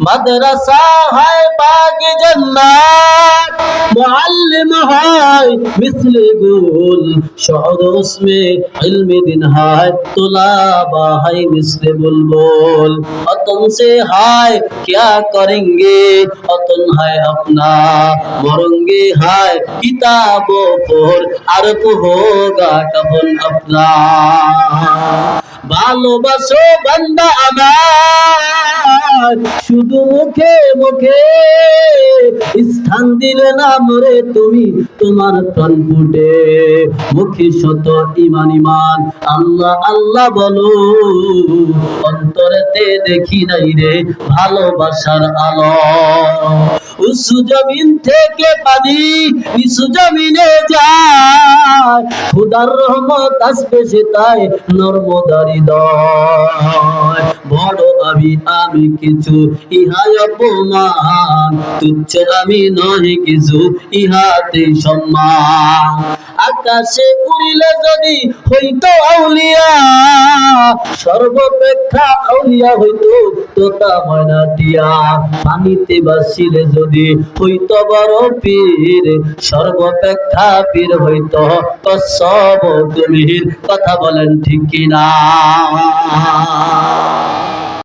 মাদ্রাসা হয় বাগ জান্নাত মুআল্লিম হয় মিসলে গুল শহর উসমে इल्म दिन है तुलाबा है मिसले बुलबुल अतन से हाय क्या करेंगे अतन है अपना मरेंगे हाय किताबों पर अर्फ होगा कफन अपना ভালোবাসো বান্দা আমার শুধু মুখে মুখে স্থান দিলে না মরে তুমি তোমার প্রাণ ফুটে। মুখে শত ইমান ইমান আল্লাহ আল্লাহ বলো, অন্তরেতে দেখি নাই রে ভালোবাসার আলো। উঁচু জমিন থেকে পানি নিচু জমিনে যায়, খুদার রহমত আসবে সে তাই নর্মদারি হৃদয়। বড় আমি আমি কিছু, ইহাই অপমান। তুচ্ছ আমি নহে কিছু, ইহাতে সম্মান। আকাশে উড়িলে যদি হইতো আউলিয়া, সর্বপেক্ষা আউলিয়া হইতো তোতা ময়না টিয়া পানিতে বাসিলে যদি হইতো বড় পীর, সর্বপেক্ষা পীর হইতো কসব তুমির কথা বলেন ঠিক কিনা?